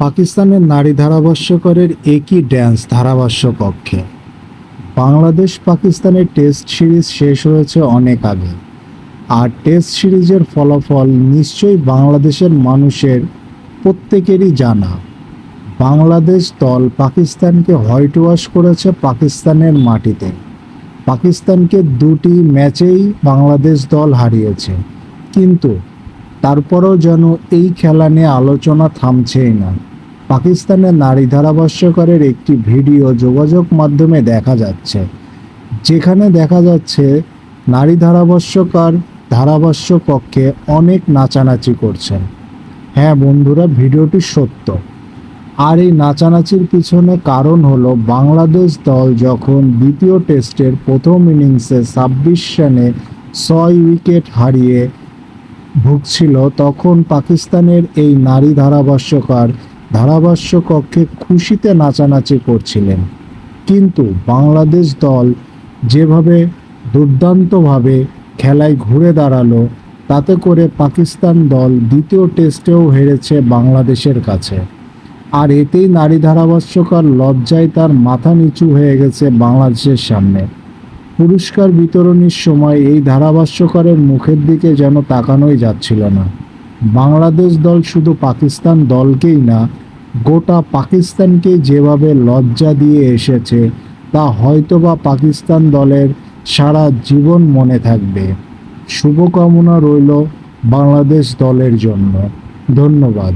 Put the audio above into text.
পাকিস্তানের নারী ধারাভাষ্যকরের একই ড্যান্স ধারাভাষ্য কক্ষে। বাংলাদেশ পাকিস্তানের টেস্ট সিরিজ শেষ হয়েছে অনেক আগে। আর টেস্ট সিরিজের ফলাফল নিশ্চয়ই বাংলাদেশের মানুষের প্রত্যেকেরই জানা। বাংলাদেশ দল পাকিস্তানকে হোয়াইট ওয়াশ করেছে পাকিস্তানের মাটিতে। পাকিস্তানকে দুটি ম্যাচেই বাংলাদেশ দল হারিয়েছে। কিন্তু তারপরেও যেন এই খেলা নিয়ে আলোচনা থামছেই না। পাকিস্তানের নারী ধারাভাষ্যকারের একটি ভিডিও যোগাযোগ মাধ্যমে দেখা যাচ্ছে, যেখানে দেখা যাচ্ছে নারী ধারাভাষ্যকার ধারাভাষ্য কক্ষে অনেক নাচানাচি করছেন। হ্যাঁ বন্ধুরা, ভিডিওটি সত্য। আর এই নাচানাচির পিছনে কারণ হলো বাংলাদেশ দল যখন দ্বিতীয় টেস্টের প্রথম ইনিংসে ছাব্বিশ রানে ছয় উইকেট হারিয়ে ভুগছিল, তখন পাকিস্তানের এই নারী ধারাভাষ্যকার ধারাভাষ্য কক্ষে খুশিতে নাচানাচি করছিলেন। কিন্তু বাংলাদেশ দল যেভাবে দুর্দান্তভাবে খেলায় ঘুরে দাঁড়াল, তাতে করে পাকিস্তান দল দ্বিতীয় টেস্টেও হেরেছে বাংলাদেশের কাছে। আর এতেই নারী ধারাভাষ্যকার লজ্জায় তার মাথা নিচু হয়ে গেছে বাংলাদেশের সামনে। পুরস্কার বিতরণীর সময় এই ধারাভাষ্যকারের মুখের দিকে যেন তাকানোই যাচ্ছিল না। বাংলাদেশ দল শুধু পাকিস্তান দলকেই না, গোটা পাকিস্তানকে যেভাবে লজ্জা দিয়ে এসেছে, তা হয়তোবা পাকিস্তান দলের সারা জীবন মনে থাকবে। শুভকামনা রইল বাংলাদেশ দলের জন্য। ধন্যবাদ।